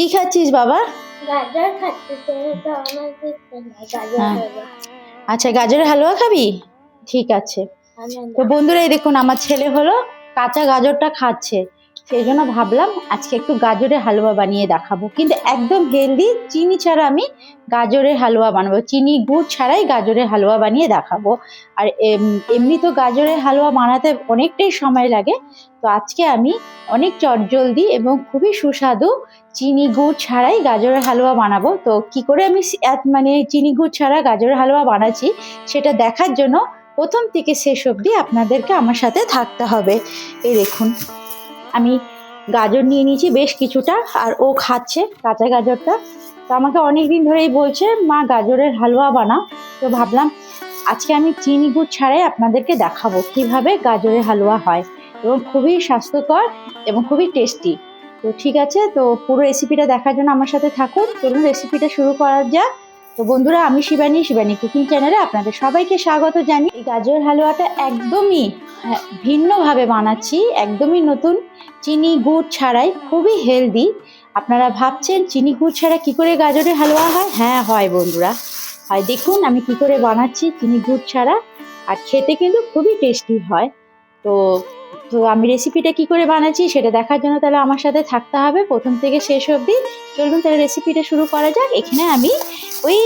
কি খাচ্ছিস বাবা? হ্যাঁ। আচ্ছা গাজরের হালুয়া খাবি? ঠিক আছে। তো বন্ধুরা এই দেখুন আমার ছেলে হলো কাঁচা গাজরটা খাচ্ছে। সেই জন্য ভাবলাম আজকে একটু গাজরের হালুয়া বানিয়ে দেখাবো। কিন্তু একদম হেলদি চিনি ছাড়া আমি গাজরের হালুয়া বানাবো। চিনি গুড় ছাড়াই গাজরের হালুয়া বানিয়ে দেখাবো। আর এম- এমনি তো গাজরের হালুয়া বানাতে অনেকটাই সময় লাগে। তো আজকে আমি অনেক চটজলদি এবং খুবই সুস্বাদু চিনি গুড় ছাড়াই গাজরের হালুয়া বানাবো। তো কি করে আমি মানে চিনি গুড় ছাড়া গাজরের হালুয়া বানাচ্ছি সেটা দেখার জন্য প্রথম থেকে শেষ অবধি আপনাদেরকে আমার সাথে থাকতে হবে। এই দেখুন। আমি গাজর নিয়ে নিয়েছি, বেশ কিছুটা, আর ও খাচ্ছে কাঁচা গাজরটা। তো আমাকে অনেক দিন ধরেই বলছে, মা, গাজরের হালুয়া বানাও। তো ভাবলাম, আজকে আমি চিনি গুড় ছাড়াই আপনাদেরকে দেখাবো কীভাবে গাজরের হালুয়া হয়। এবং খুবই স্বাস্থ্যকর এবং খুবই টেস্টি। তো ঠিক আছে, তো পুরো রেসিপিটা দেখার জন্য আমার সাথে থাকুন। চলুন রেসিপিটা শুরু করা যাক। তো বন্ধুরা আমি শিবানী শিবানী কুকিং চ্যানেলে আপনাদের সবাইকে স্বাগত জানি। এই গাজরের হালুয়াটা একদমই হ্যাঁ, ভিন্নভাবে বানাচ্ছি একদমই নতুন। চিনি গুড় ছাড়াই খুবই হেলদি আপনারা ভাবছেন চিনি গুড় ছাড়া কি করে গাজরের হালুয়া হয়? হ্যাঁ হয় বন্ধুরা। হয় দেখুন আমি কি করে বানাচ্ছি চিনি গুড় ছাড়া। আর খেতে কিন্তু খুবই টেস্টি হয়। তো তো আমি রেসিপিটা কি করে বানাচ্ছি সেটা দেখার জন্য তাহলে আমার সাথে থাকতে হবে। প্রথম থেকে শেষ অবধি। চলুন তাহলে রেসিপিটা শুরু করা যাক। এখানে আমি ওই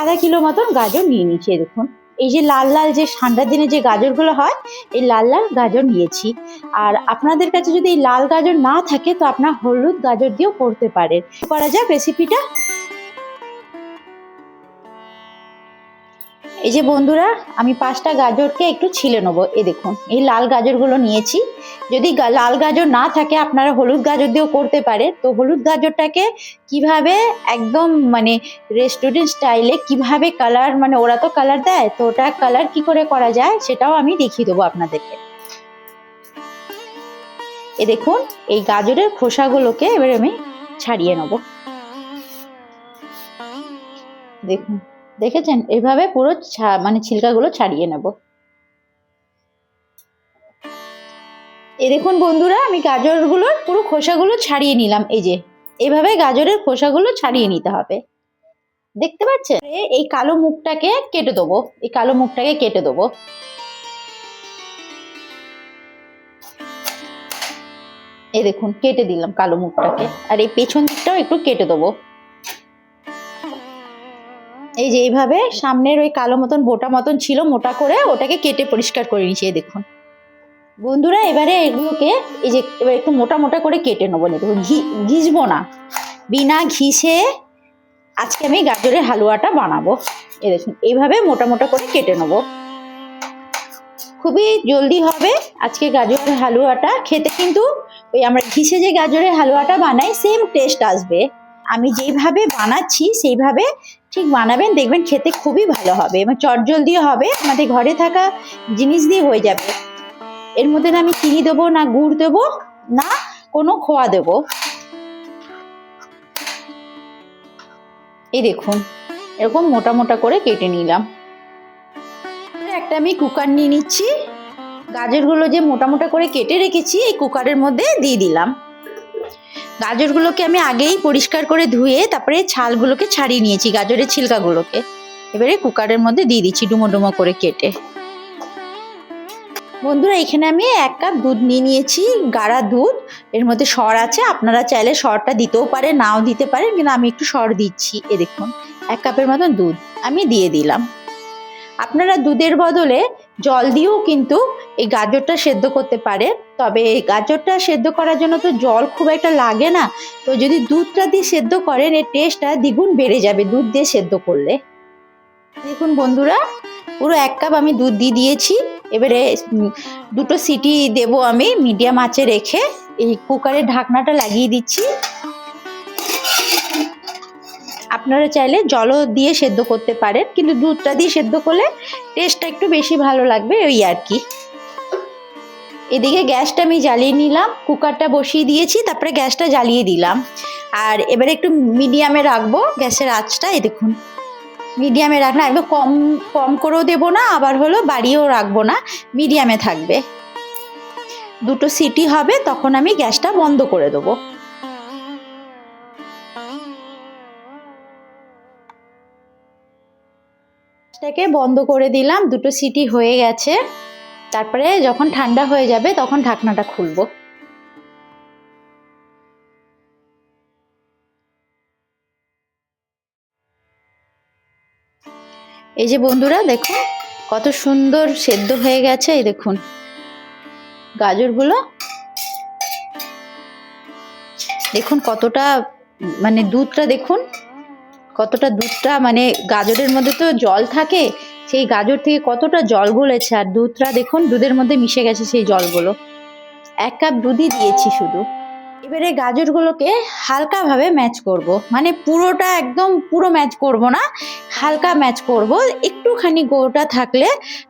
আধা কিলো মতন গাজর নিয়ে নিয়েছি দেখুন। এই যে লাল লাল যে ঠান্ডার দিনে যে গাজরগুলো হয়, এই লাল লাল গাজর নিয়েছি। আর আপনাদের কাছে যদি এই লাল গাজর না থাকে, তো আপনার হলুদ গাজর দিয়েও করতে পারেন। করা যাক রেসিপিটা এই যে বন্ধুরা, আমি পাঁচটা গাজরকে একটু ছিলে নেব। এ দেখুন, এই লাল গাজরগুলো নিয়েছি। যদি লাল গাজর না থাকে, আপনারা হলুদ গাজর দিয়েও করতে পারে। তো হলুদ গাজরটাকে কীভাবে একদম মানে রেস্টুরেন্ট স্টাইলে কীভাবে কালার মানে ওরা তো কালার দেয়, তো ওটা কালার কি করে করা যায় সেটাও আমি দেখিয়ে দেবো আপনাদেরকে। এ দেখুন, এই গাজরের খোসাগুলোকে এবার আমি ছাড়িয়ে নেব। দেখুন দেখেছেন? এভাবে পুরো মানে ছিলকাগুলো ছাড়িয়ে নেব। এই দেখুন বন্ধুরা, আমি গাজরগুলোর পুরো খোসাগুলো ছাড়িয়ে নিলাম। এই যে, এভাবে গাজরের খোসাগুলো ছাড়িয়ে নিতে হবে। দেখতে পাচ্ছেন? এই কালো মুখটাকে কেটে দেবো। এই কালো মুখটাকে কেটে দেবো। এই দেখুন, কেটে দিলাম কালো মুখটাকে। আর এই পেছন দিকটাও একটু কেটে দেবো। এই যে এইভাবে সামনের ওই কালো মতন বোটা মতন ছিল, মোটা করে ওটাকে কেটে পরিষ্কার করে এই দেখুন। বন্ধুরা, এবারে এগুলোকে এই যে এবার একটু মোটা মোটা করে কেটে নেব দেখুন। ঘি, ঘিসবো না। বিনা ঘিসে আজকে আমি গাজরের হালুয়াটা বানাবো। এই দেখুন, এইভাবে মোটা মোটা করে কেটে নেব। খুবই জলদি হবে আজকে গাজরের হালুয়াটা। খেতে কিন্তু ওই আমরা ঘিসে যে গাজরের হালুয়াটা বানাই সেম টেস্ট আসবে। আমি যেইভাবে বানাচ্ছি, সেইভাবে ঠিক বানাবেন, দেখবেন খেতে খুবই ভালো হবে। এবং চটজলদি হবে, আমাদের ঘরে থাকা জিনিস দিয়ে হয়ে যাবে। এর মধ্যে না আমি চিনি দেবো, না গুড় দেবো, না কোনো খোয়া দেবো। এই দেখুন, এরকম মোটা মোটা করে কেটে নিলাম। একটা আমি কুকার নিয়ে নিচ্ছি। গাজরগুলো যে মোটা মোটা করে কেটে রেখেছি, এই কুকারের মধ্যে দিয়ে দিলাম। গাজরগুলোকে আমি আগেই পরিষ্কার করে ধুয়ে তারপরে ছালগুলোকে ছাড়িয়ে নিয়েছি, গাজরের ছিলকাগুলোকে। এবারে কুকারের মধ্যে দিয়ে দিচ্ছি ডুমো ডুমো করে কেটে। বন্ধুরা, এখানে আমি এক কাপ দুধ নিয়ে নিয়েছি গাড়া দুধ। এর মধ্যে সর আছে, আপনারা চাইলে সরটা দিতেও পারেন, নাও দিতে পারেন, কিন্তু আমি একটু সর দিচ্ছি, এ দেখুন, এক কাপের মতন দুধ আমি দিয়ে দিলাম। আপনারা দুধের বদলে জল দিয়েও কিন্তু এই গাজরটা সেদ্ধ করতে পারে। তবে এই গাজরটা সেদ্ধ করার জন্য তো জল খুব একটা লাগে না। তো যদি দুধটা দিয়ে সেদ্ধ করেন, এর টেস্টটা দ্বিগুণ বেড়ে যাবে দুধ দিয়ে সেদ্ধ করলে। দেখুন বন্ধুরা, পুরো এক কাপ আমি দুধ দিয়ে দিয়েছি। এবারে দুটো সিটি দেব আমি মিডিয়াম আঁচে রেখে। এই কুকারের ঢাকনাটা লাগিয়ে দিচ্ছি। আপনারা চাইলে জলও দিয়ে সেদ্ধ করতে পারেন, কিন্তু দুধটা দিয়ে সেদ্ধ করলে টেস্টটা একটু বেশি ভালো লাগবে ওই আর কি। এদিকে গ্যাসটা আমি জ্বালিয়ে নিলাম, কুকারটা বসিয়ে দিয়েছি, তারপরে গ্যাসটা জ্বালিয়ে দিলাম। আর এবারে একটু মিডিয়ামে রাখব গ্যাসের আঁচটা, এই দেখুন। মিডিয়ামে রাখনা একদম কম কম করেও দেবো না, আবার হলো বাড়িয়েও রাখব না, মিডিয়ামে থাকবে। দুটো সিটি হবে, তখন আমি গ্যাসটা বন্ধ করে দেবো। এটাকে বন্ধ করে দিলাম, দুটো সিটি হয়ে গেছে। তারপরে যখন ঠান্ডা হয়ে যাবে তখন ঢাকনাটা খুলবো। এই যে বন্ধুরা, দেখুন কত সুন্দর সেদ্ধ হয়ে গেছে, এই দেখুন। গাজরগুলো। দেখুন কতটা মানে দুধটা দেখুন কতটা দুধটা মানে গাজরের মধ্যে তো জল থাকে, সেই গাজর থেকে কতটা জল গলেছে আর দুধটা দেখুন, দুধের মধ্যে মিশে গেছে সেই জলগুলো। এক কাপ দুধই দিয়েছি শুধু। এবারে গাজরগুলোকে হালকাভাবে ম্যাচ করব মানে পুরোটা একদম পুরো ম্যাচ করব না, হালকা ম্যাচ করব। একটুখানি গোটা থাকলে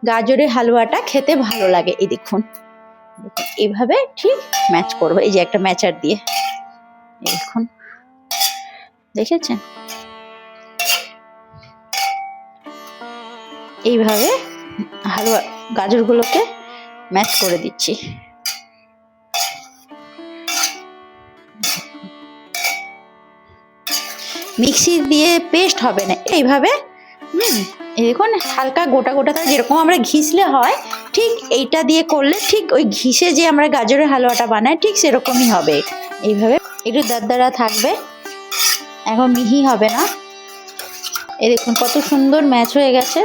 গাজরের হালুয়াটা খেতে ভালো লাগে, এই দেখুন। এইভাবে ঠিক ম্যাচ করব, এই যে একটা ম্যাচার দিয়ে। দেখুন, দেখেছেন? এইভাবে হালুয়া গাজরগুলোকে ম্যাচ করে দিচ্ছি। মিক্সি দিয়ে পেস্ট হবে না, এইভাবে, হুম দেখুন, হালকা গোটা গোটা করে যেরকম আমরা ঘিসলে হয়, ঠিক এইটা দিয়ে করলে ঠিক ওই ঘিসে যে আমরা গাজরের হালুয়াটা বানাই, ঠিক সেরকমই হবে। এইভাবে একটু দারদারা থাকবে, এখন মিহি হবে না। এ দেখুন, কত সুন্দর ম্যাচ হয়ে গেছে।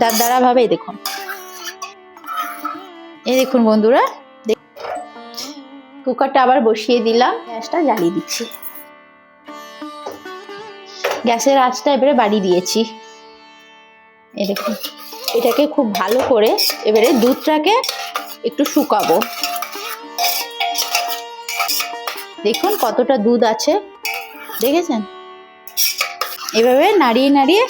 দারদারা ভাবে এই দেখুন। এই দেখুন বন্ধুরা কুকারটা আবার বসিয়ে দিলাম, গ্যাসটা জ্বালিয়ে দিচ্ছি। গ্যাসের আঁচটা এবারে বাড়ি দিয়েছি। এই দেখুন, এটাকে খুব ভালো করে এবারে দুধটাকে একটু শুকাবো। দেখুন কতটা দুধ আছে, দেখেছেন? এভাবে নাড়িয়ে নাড়িয়ে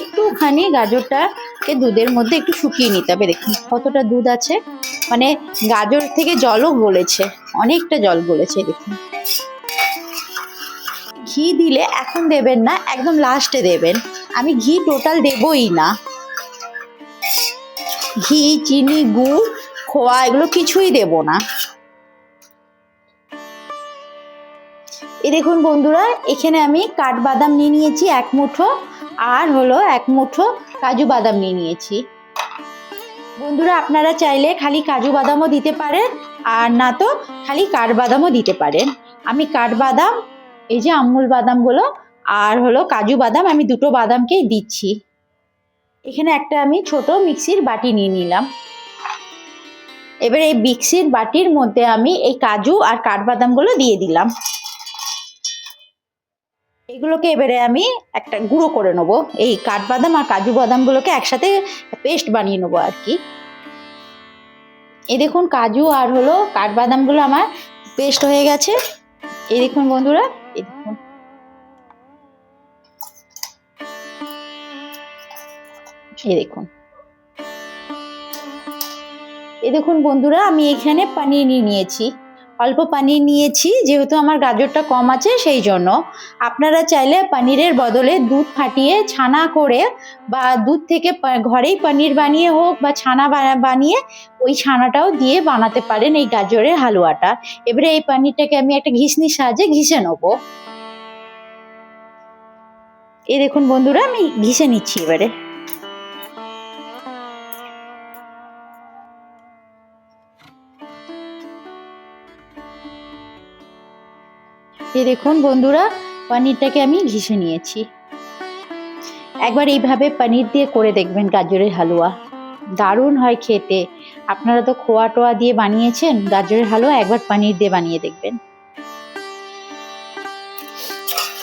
একটুখানি গাজরটাকে দুধের মধ্যে একটু শুকিয়ে নিতে হবে। দেখুন কতটা দুধ আছে। মানে গাজর থেকে জলও গলেছে। অনেকটা জল গলেছে, দেখুন। ঘি দিলে এখন দেবেন না, একদম লাস্টে দেবেন। আমি ঘি টোটাল দেবই না। ঘি, চিনি, গুড়, খোয়া এগুলো কিছুই দেব না। এই দেখুন বন্ধুরা, এখানে আমি কাঠবাদাম নিয়ে নিয়েছি এক মুঠো। আর হলো এক মুঠো কাজু বাদাম নিয়ে নিয়েছি। বন্ধুরা, আপনারা চাইলে খালি কাজু বাদামও দিতে পারেন, আর না তো খালি কাঠবাদামও দিতে পারেন। আমি কাঠবাদাম এই যে আমুল বাদামগুলো, আর হলো কাজু বাদাম, আমি দুটো বাদামকেই দিচ্ছি। এখানে একটা আমি ছোট মিক্সির বাটি নিয়ে নিলাম। এবার এই মিক্সির বাটির মধ্যে আমি এই কাজু আর কাঠবাদামগুলো দিয়ে দিলাম। এগুলোকে এবারে আমি একটা গুঁড়ো করে নেব। এই কাঠবাদাম আর কাজু বাদামগুলোকে একসাথে পেস্ট বানিয়ে নেব আর কি। এই দেখুন কাজু আর হলো কাঠবাদামগুলো আমার পেস্ট হয়ে গেছে। এই দেখুন বন্ধুরা এই দেখুন। এই দেখুন। এই দেখুন বন্ধুরা, আমি এখানে পানির নিয়ে নিয়েছি। অল্প পানির নিয়েছি, যেহেতু আমার গাজরটা কম আছে সেই জন্য। আপনারা চাইলে পনিরের বদলে দুধ ফাটিয়ে ছানা করে বা দুধ থেকে ঘরেই পনির বানিয়ে হোক বা ছানা বানিয়ে ওই ছানাটাও দিয়ে বানাতে পারেন এই গাজরের হালুয়াটা। এবারে এই পনিরটাকে আমি একটা ঘিসনির সাহায্যে ঘিসে নেব। এই দেখুন বন্ধুরা, আমি ঘিসে নিচ্ছি এবারে। এই দেখুন বন্ধুরা, পনিরটাকে আমি ঘিষে নিয়েছি। একবার এইভাবে পনির দিয়ে করে দেখবেন গাজরের হালুয়া। দারুণ হয় খেতে। আপনারা তো খোয়া টোয়া দিয়ে বানিয়েছেন, গাজরের হালুয়া একবার পনির দিয়ে বানিয়ে দেখবেন।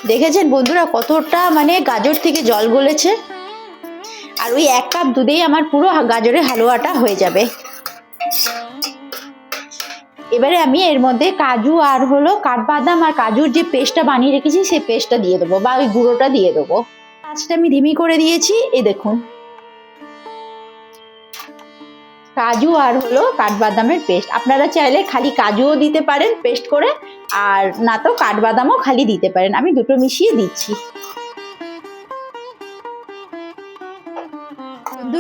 দেখেছেন বন্ধুরা কতটা মানে গাজর থেকে জল গলেছে? আর ওই এক কাপ দুধেই আমার পুরো গাজরের হালুয়াটা হয়ে যাবে। এবারে আমি এর মধ্যে কাজু আর হলো কাঠবাদাম আর কাজুর যে পেস্টটা বানিয়ে রেখেছি, সেই পেস্টটা দিয়ে দেবো বা ওই গুঁড়োটা দিয়ে দেবো। আঁচটা আমি ধিমি করে দিয়েছি এই দেখুন। কাজু আর হলো কাঠবাদামের পেস্ট। আপনারা চাইলে খালি কাজুও দিতে পারেন পেস্ট করে, আর না তো কাঠবাদামও খালি দিতে পারেন। আমি দুটো মিশিয়ে দিচ্ছি।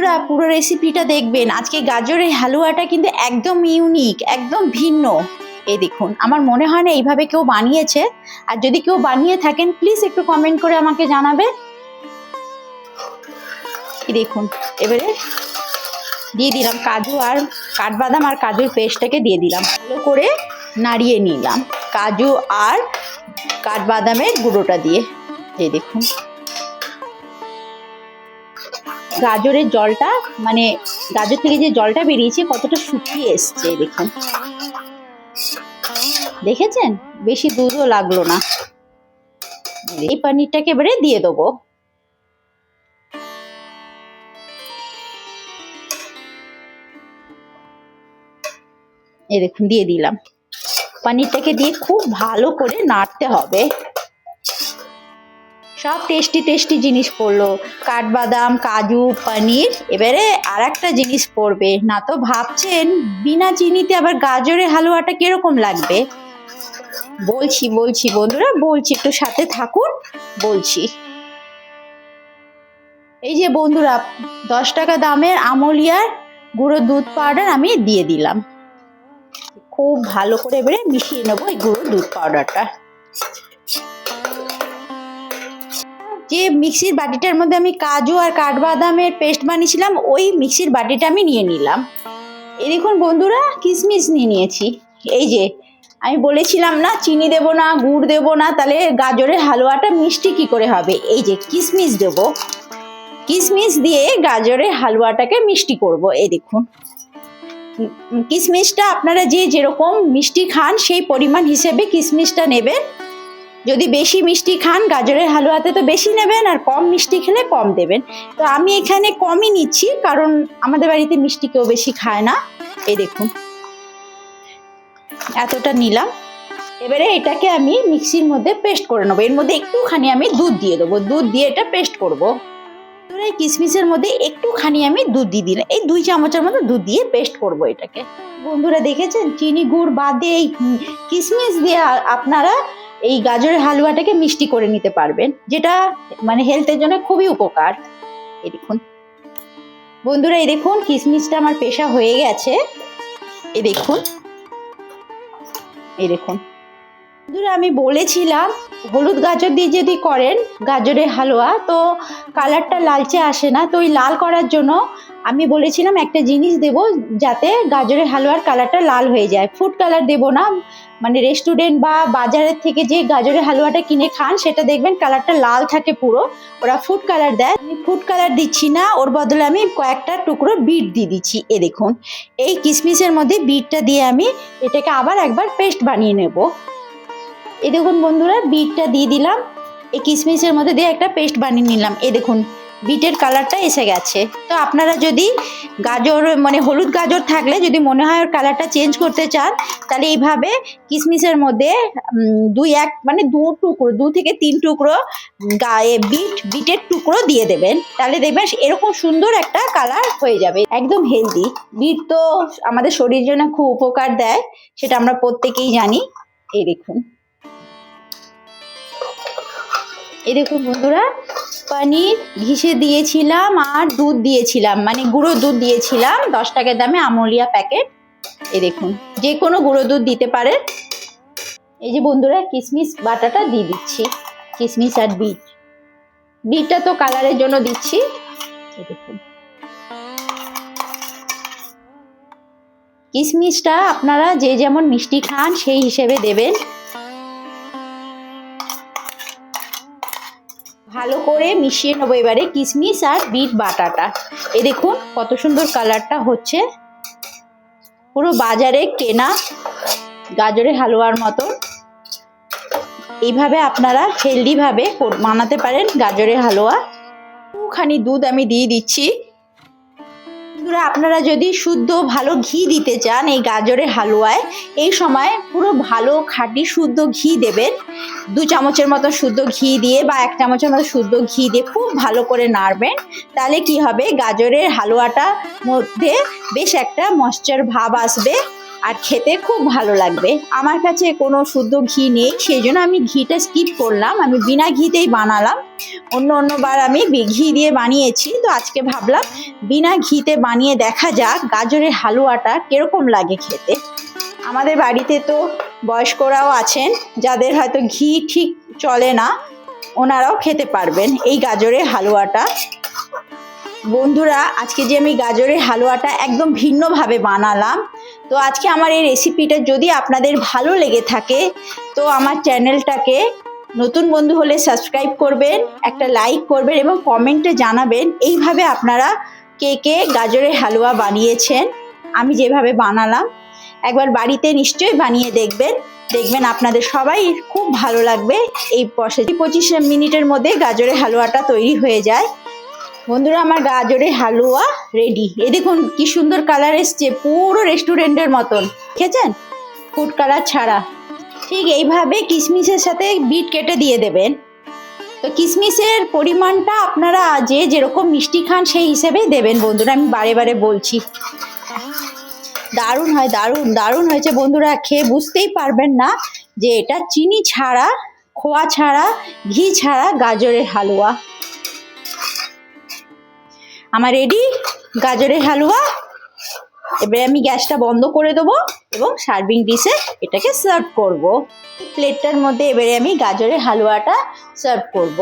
বন্ধুরা পুরো রেসিপিটা দেখবেন। আজকে গাজরের হালুয়াটা কিন্তু একদম ইউনিক একদম ভিন্ন। এই দেখুন, আমার মনে হয় না এইভাবে কেউ বানিয়েছে। আর যদি কেউ বানিয়ে থাকেন প্লিজ একটু কমেন্ট করে আমাকে জানাবে। দেখুন, এবারে দিয়ে দিলাম কাজু আর কাঠবাদাম আর কাজুর পেস্টটাকে দিয়ে দিলাম। ভালো করে নাড়িয়ে নিলাম। কাজু আর কাঠবাদামের গুঁড়োটা দিয়ে। এই দেখুন। গাজরের জলটা মানে গাজর থেকে যে জলটা বেরিয়েছে কতটা শুকিয়ে এসছে দেখুন। দেখেছেন? বেশি দুধও লাগল না। এই পনিরটাকে এবারে দিয়ে দেবো। এই দেখুন, দিয়ে দিলাম। পনিরটাকে দিয়ে খুব ভালো করে নাড়তে হবে। সব টেস্টি টেস্টি জিনিস পড়ল। কাঠবাদাম, কাজু, পনির, এবারে আর একটা জিনিস পড়বে। না তো ভাবছেন বিনা চিনিতে আবার গাজরের হালুয়াটা কীরকম লাগবে? বলছি বলছি বন্ধুরা, বলছি একটু সাথে থাকুন, বলছি। এই যে বন্ধুরা, দশ টাকা দামের আমলিয়ার গুঁড়ো দুধ পাউডার আমি দিয়ে দিলাম। খুব ভালো করে এবারে মিশিয়ে নেব এই গুঁড়ো দুধ পাউডারটা। যে মিক্সির বাটিটার মধ্যে আমি কাজু আর কাঠবাদামের পেস্ট বানিয়েছিলাম, ওই মিক্সির বাটিটা আমি নিয়ে নিলাম। এই দেখুন বন্ধুরা কিশমিশ নিয়ে নিয়েছি। এই যে, আমি বলেছিলাম না, চিনি দেবো না, গুড় দেবো না, তাহলে গাজরের হালুয়াটা মিষ্টি কি করে হবে? এই যে কিশমিশ দেবো। কিশমিশ দিয়ে গাজরের হালুয়াটাকে মিষ্টি করব, এই দেখুন। কিশমিশটা আপনারা যে যেরকম মিষ্টি খান, সেই পরিমাণ হিসেবে কিশমিশটা নেবেন। যদি বেশি মিষ্টি খান, গাজরের হালুয়াতে তো বেশি নেবেন আর কম মিষ্টি খেলে কম দেবেন। তো আমি এখানে কমই নিচ্ছি, কারণ আমাদের বাড়িতে মিষ্টি কেউ বেশি খায় না। এই দেখুন। এতটা নিলাম। এবারে এটাকে আমি মিক্সির মধ্যে পেস্ট করে নেব। এর মধ্যে একটুখানি আমি দুধ দিয়ে দেবো। দুধ দিয়ে এটা পেস্ট করব। এই কিশমিশের মধ্যে একটুখানি আমি দুধ দিয়ে দিলাম। এই দুই চামচের মতো দুধ দিয়ে পেস্ট করব এটাকে। বন্ধুরা দেখেছেন? চিনি গুড় বাদে এই কিশমিশ দিয়ে আপনারা এই গাজরের হালুয়াটাকে মিষ্টি করে নিতে পারবেন, যেটা মানে হেলথের জন্য খুবই উপকার। এই দেখুন। বন্ধুরা, এই দেখুন, কিশমিশটা আমার পেশা হয়ে গেছে। এই দেখুন। এই দেখুন। বন্ধুরা, আমি বলেছিলাম, হলুদ গাজর দিয়ে যদি করেন গাজরের হালুয়া, তো কালারটা লালচে আসে না। তো ওই লাল করার জন্য আমি বলেছিলাম একটা জিনিস দেব যাতে গাজরের হালুয়ার কালারটা লাল হয়ে যায়। ফুড কালার দেব না। মানে রেস্টুরেন্ট বা বাজারের থেকে যে গাজরের হালুয়াটা কিনে খান, সেটা দেখবেন কালারটা লাল থাকে পুরো। ওরা ফুড কালার দেয়। আমি ফুড কালার দিচ্ছি না, ওর বদলে আমি কয়েকটা টুকরো বিট দিয়ে দিচ্ছি। এ দেখুন, এই কিশমিশের মধ্যে বিটটা দিয়ে আমি এটাকে আবার একবার পেস্ট বানিয়ে নেব। এ দেখুন বন্ধুরা বিটটা দিয়ে দিলাম। এই কিশমিশের মধ্যে দিয়ে একটা পেস্ট বানিয়ে নিলাম। এ দেখুন বিটের কালারটা এসে গেছে। তো আপনারা যদি গাজর মানে হলুদ গাজর থাকলে যদি মনে হয় ওর কালারটা চেঞ্জ করতে চান, তাহলে এইভাবে কিশমিশের মধ্যে দুই এক মানে দু টুকরো, দু থেকে তিন টুকরো গায়ে বিট, বিটের টুকরো দিয়ে দেবেন। তাহলে দেখবেন এরকম সুন্দর একটা কালার হয়ে যাবে। একদম হেলদি বিট তো আমাদের শরীরের জন্য খুব উপকার দেয়, সেটা আমরা প্রত্যেকেই জানি। এই দেখুন। এই দেখুন বন্ধুরা পনির ঘিসে দিয়েছিলাম আর দুধ দিয়েছিলাম মানে গুঁড়ো দুধ দিয়েছিলাম দশ টাকার দামে আমলিয়া প্যাকেট। এই দেখুন, যে কোনো গুঁড়ো দুধ দিতে পারেন। এই যে বন্ধুরা কিশমিশ বাটাটা দিয়ে দিচ্ছি কিশমিশ আর বিট। বিটটা তো কালারের জন্য দিচ্ছি। দেখুন। কিশমিশটা আপনারা যে যেমন মিষ্টি খান, সেই হিসেবে দেবেন। ভালো করে মিশিয়ে নেব এবারে কিশমিশ আর বিট বাটাটা। এ দেখুন কত সুন্দর কালারটা হচ্ছে। পুরো বাজারে কেনা গাজরের হালুয়ার মতন। এইভাবে আপনারা হেলদিভাবে বানাতে পারেন গাজরের হালুয়া। খানি দুধ আমি দিয়ে দিচ্ছি। বন্ধুরা, আপনারা যদি শুদ্ধ ভালো ঘি দিতে চান এই গাজরের হালুয়ায়, এই সময় পুরো ভালো খাঁটি শুদ্ধ ঘি দেবেন। দু চামচের মতো শুদ্ধ ঘি দিয়ে বা এক চামচের মতো শুদ্ধ ঘি দিয়ে খুব ভালো করে নাড়বেন। তাহলে কি হবে? গাজরের হালুয়াটা মধ্যে বেশ একটা মশ্চার ভাব আসবে। আর খেতে খুব ভালো লাগবে। আমার কাছে কোনো শুদ্ধ ঘি নেই, সেই জন্য আমি ঘিটা স্কিপ করলাম। আমি বিনা ঘিতেই বানালাম। অন্য অন্যবার আমি ঘি দিয়ে বানিয়েছি। তো আজকে ভাবলাম বিনা ঘিতে বানিয়ে দেখা যাক গাজরের হালুয়াটা কীরকম লাগে খেতে। আমাদের বাড়িতে তো বয়স্করাও আছেন, যাদের হয়তো ঘি ঠিক চলে না, ওনারাও খেতে পারবেন এই গাজরের হালুয়াটা। বন্ধুরা, আজকে যে আমি গাজরের হালুয়াটা একদম ভিন্নভাবে বানালাম তো আজকে আমার এই রেসিপিটা যদি আপনাদের ভালো লেগে থাকে, তো আমার চ্যানেলটাকে নতুন বন্ধু হলে সাবস্ক্রাইব করবেন, একটা লাইক করবেন এবং কমেন্টে জানাবেন, এইভাবে আপনারা কে কে গাজরের হালুয়া বানিয়েছেন, আমি যেভাবে বানালাম, একবার বাড়িতে নিশ্চয়ই বানিয়ে দেখবেন দেখবেন আপনাদের সবাই খুব ভালো লাগবে, এই পঁচিশ পঁচিশ মিনিটের মধ্যে গাজরের হালুয়াটা তৈরি হয়ে যায়। বন্ধুরা, আমার গাজরের হালুয়া রেডি এই দেখুন, কি সুন্দর কালার এসছে, পুরো রেস্টুরেন্টের মতন। দেখেছেন ফুড কালার ছাড়া। ঠিক এইভাবে কিশমিশের সাথে বিট কেটে দিয়ে দেবেন। তো কিশমিশের পরিমাণটা আপনারা যে যেরকম মিষ্টি খান, সেই হিসেবেই দেবেন বন্ধুরা, আমি বারে বারে বলছি। দারুণ হয়, দারুণ দারুণ হয়েছে বন্ধুরা, খেয়ে বুঝতেই পারবেন না যে এটা চিনি ছাড়া, খোয়া ছাড়া, ঘি ছাড়া গাজরের হালুয়া। আমার রেডি গাজরের হালুয়া। এবারে আমি গ্যাসটা বন্ধ করে দেবো এবং সার্ভিং ডিশে এটাকে সার্ভ করব। প্লেটটার মধ্যে এবারে আমি গাজরের হালুয়াটা সার্ভ করব।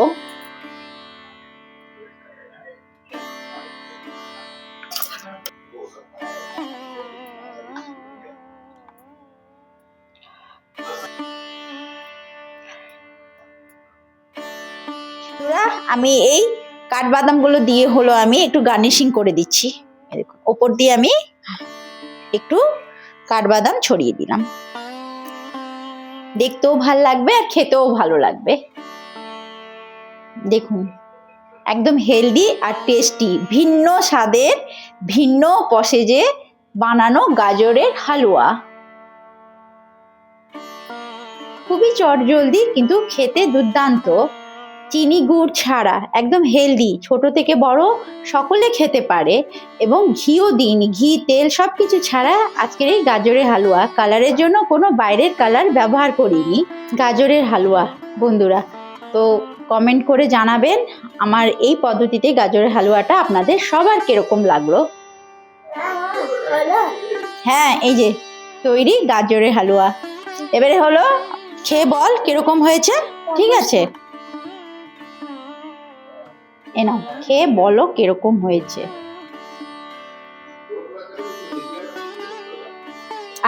আমি এই কাঠবাদামগুলো দিয়ে হলো আমি একটু গার্নিশিং করে দিচ্ছি। ওপর দিয়ে আমি একটু কাঠবাদাম ছড়িয়ে দিলাম। দেখতেও ভালো লাগবে আর খেতেও ভালো লাগবে। দেখুন, একদম হেলদি আর টেস্টি, ভিন্ন স্বাদের, ভিন্ন পসেজে বানানো গাজরের হালুয়া। খুবই চটজলদি কিন্তু খেতে দুর্দান্ত। চিনি গুড় ছাড়া, একদম হেলদি ছোট থেকে বড় সকলে খেতে পারে এবং ঘিও দিন, ঘি, তেল সব কিছু ছাড়া আজকের এই গাজরের হালুয়া কালারের জন্য কোনো বাইরের কালার ব্যবহার করিনি, গাজরের হালুয়া বন্ধুরা। তো কমেন্ট করে জানাবেন আমার এই পদ্ধতিতে গাজরের হালুয়াটা আপনাদের সবার কীরকম লাগল। হ্যাঁ এই যে তৈরি গাজরের হালুয়া। এবারে হলো খেয়ে বল কীরকম হয়েছে, ঠিক আছে? এ নাও খেয়ে বলো কীরকম হয়েছে।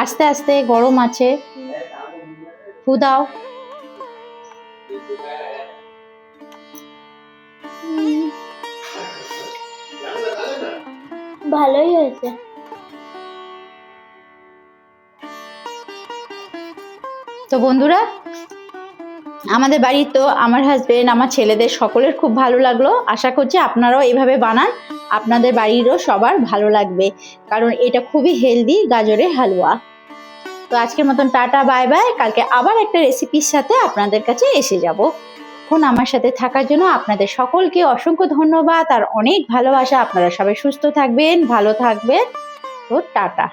আস্তে আস্তে গরম আছে। ফু দাও। ভালোই হয়েছে। তো বন্ধুরা আমাদের বাড়ির তো আমার হাজবেন্ড আমার ছেলেদের সকলের খুব ভালো লাগল। আশা করছি আপনারাও এইভাবে বানান। আপনাদের বাড়িরও সবার ভালো লাগবে। কারণ এটা খুবই হেলদি গাজরের হালুয়া। তো আজকের মতন টাটা বাই বাই কালকে আবার একটা রেসিপির সাথে আপনাদের কাছে এসে যাব। এখন আমার সাথে থাকার জন্য আপনাদের সকলকে অসংখ্য ধন্যবাদ। আর অনেক ভালোবাসা। আপনারা সবাই সুস্থ থাকবেন, ভালো থাকবেন। তো টাটা।